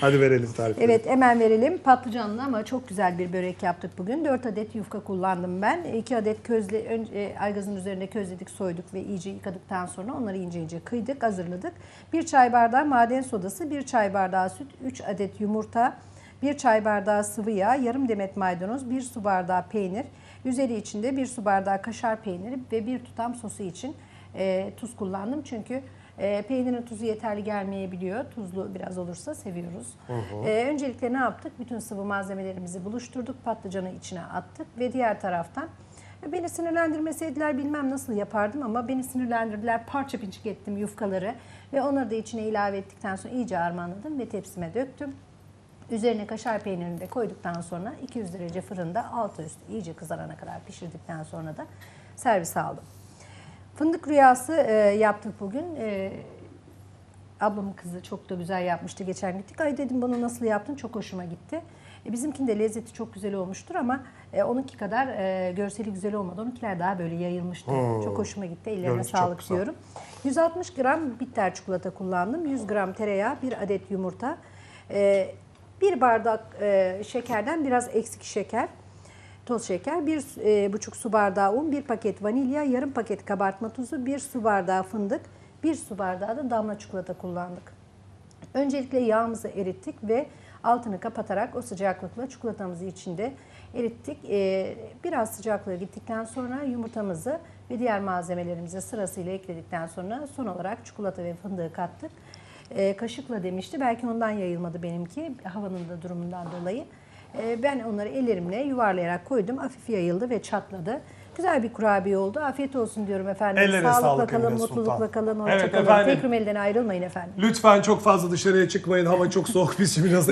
Hadi verelim tarifleri. Evet hemen verelim. Patlıcanlı ama çok güzel bir börek yaptık bugün. 4 adet yufka kullandım ben. 2 adet közle, önce aygazın üzerinde közledik, soyduk ve iyice yıkadıktan sonra onları ince ince kıydık, hazırladık. 1 çay bardağı maden sodası, 1 çay bardağı süt, 3 adet yumurta, 1 çay bardağı sıvı yağ, yarım demet maydanoz, 1 su bardağı peynir, üzeri içinde 1 su bardağı kaşar peyniri ve 1 tutam sosu için e, tuz kullandım. Çünkü e, peynirin tuzu yeterli gelmeyebiliyor. Tuzlu biraz olursa seviyoruz. E, öncelikle ne yaptık? Bütün sıvı malzemelerimizi buluşturduk. Patlıcanı içine attık ve diğer taraftan e, Beni sinirlendirmeseydiler bilmem nasıl yapardım ama beni sinirlendirdiler. Parça pinçik ettim yufkaları ve onları da içine ilave ettikten sonra iyice harmanladım ve tepsime döktüm. Üzerine kaşar peynirini de koyduktan sonra 200 derece fırında altı üstü iyice kızarana kadar pişirdikten sonra da servis aldım. Fındık rüyası e, yaptık bugün. E, ablamın kızı çok da güzel yapmıştı geçen gittik. Ay dedim bunu nasıl yaptın çok hoşuma gitti. E, bizimkinin de lezzeti çok güzel olmuştur ama e, onunki kadar e, görseli güzel olmadı. Onunkiler daha böyle yayılmıştı. Çok hoşuma gitti. Ellerine Görüntü sağlık diyorum. 160 gram bitter çikolata kullandım. 100 gram tereyağı, 1 adet yumurta, e, bir bardak e, şekerden biraz eksik şeker, toz şeker, bir e, buçuk su bardağı un, bir paket vanilya, yarım paket kabartma tuzu, bir su bardağı fındık, bir su bardağı da damla çikolata kullandık. Öncelikle yağımızı erittik ve altını kapatarak o sıcaklıkla çikolatamızı içinde erittik. Ee, biraz sıcaklığı gittikten sonra yumurtamızı ve diğer malzemelerimizi sırasıyla ekledikten sonra son olarak çikolata ve fındığı kattık. Ee, kaşıkla demişti. Belki ondan yayılmadı benimki havanın da durumundan dolayı. Ee, ben onları ellerimle yuvarlayarak koydum. Hafif yayıldı ve çatladı. Güzel bir kurabiye oldu. Afiyet olsun diyorum efendim. Ellerine Sağlıkla sağlık kalın, Emine mutlulukla Sultan. kalın, Evet hoşça kalın. efendim. Tek elden ayrılmayın efendim. Lütfen çok fazla dışarıya çıkmayın. Hava çok soğuk. Biz şimdi biraz